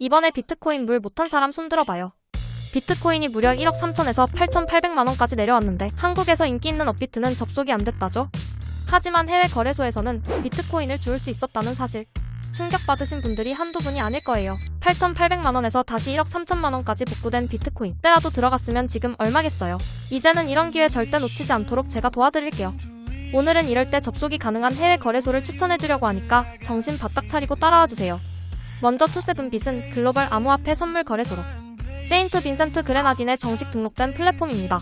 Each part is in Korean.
이번에 비트코인 물 못한 사람 손들어봐요. 비트코인이 무려 1억 3천에서 8,800만원까지 내려왔는데 한국에서 인기 있는 업비트는 접속이 안 됐다죠. 하지만 해외 거래소에서는 비트코인을 주울 수 있었다는 사실. 충격받으신 분들이 한두 분이 아닐 거예요. 8,800만원에서 다시 1억 3천만원까지 복구된 비트코인. 때라도 들어갔으면 지금 얼마겠어요. 이제는 이런 기회 절대 놓치지 않도록 제가 도와드릴게요. 오늘은 이럴 때 접속이 가능한 해외 거래소를 추천해주려고 하니까 정신 바짝 차리고 따라와 주세요. 먼저 투세븐빗은 글로벌 암호화폐 선물 거래소로 세인트 빈센트 그레나딘에 정식 등록된 플랫폼입니다.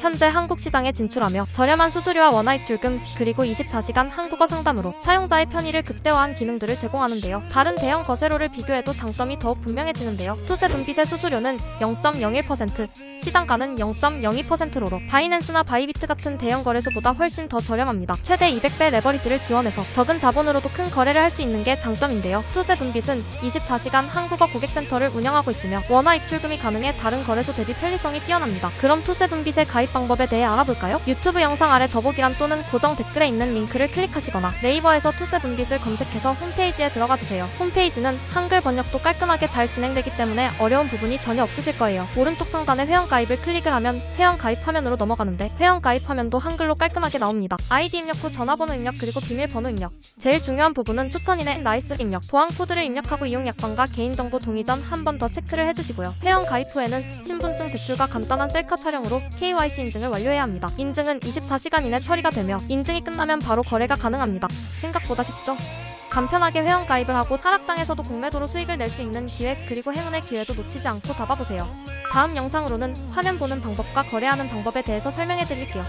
현재 한국 시장에 진출하며 저렴한 수수료와 원화 입 출금 그리고 24시간 한국어 상담으로 사용자의 편의를 극대화한 기능들을 제공하는데요. 다른 대형 거래소를 비교해도 장점이 더욱 분명해지는데요. 투세분빗의 수수료는 0.01%, 시장가는 0.02%로 바이낸스나 바이비트 같은 대형 거래소보다 훨씬 더 저렴합니다. 최대 200배 레버리지를 지원해서 적은 자본으로도 큰 거래를 할 수 있는 게 장점인데요. 투세 분빗은 24시간 한국어 고객센터를 운영하고 있으며 원화 입출금이 가능해 다른 거래소 대비 편리성이 뛰어납니다. 그럼 투세 분빗의 가입 방법에 대해 알아볼까요? 유튜브 영상 아래 더보기란 또는 고정 댓글에 있는 링크를 클릭하시거나 네이버에서 투세분빗을 검색해서 홈페이지에 들어가 주세요. 홈페이지는 한글 번역도 깔끔하게 잘 진행되기 때문에 어려운 부분이 전혀 없으실 거예요. 오른쪽 상단에 회원 가입을 클릭을 하면 회원 가입 화면으로 넘어가는데 회원 가입 화면도 한글로 깔끔하게 나옵니다. 아이디 입력 후 전화번호 입력 그리고 비밀번호 입력. 제일 중요한 부분은 추천인의 나이스 입력. 보안 코드를 입력하고 이용 약관과 개인정보 동의 전 한 번 더 체크를 해주시고요. 회원 가입 후에는 신분증 제출과 간단한 셀카 촬영으로 KYC 인증을 완료해야 합니다. 인증은 24시간 이내 처리가 되며 인증이 끝나면 바로 거래가 가능합니다. 생각보다 쉽죠? 간편하게 회원 가입을 하고 하락장에서도 공매도로 수익을 낼 수 있는 기회 그리고 행운의 기회도 놓치지 않고 잡아보세요. 다음 영상으로는 화면 보는 방법과 거래하는 방법에 대해서 설명해 드릴게요.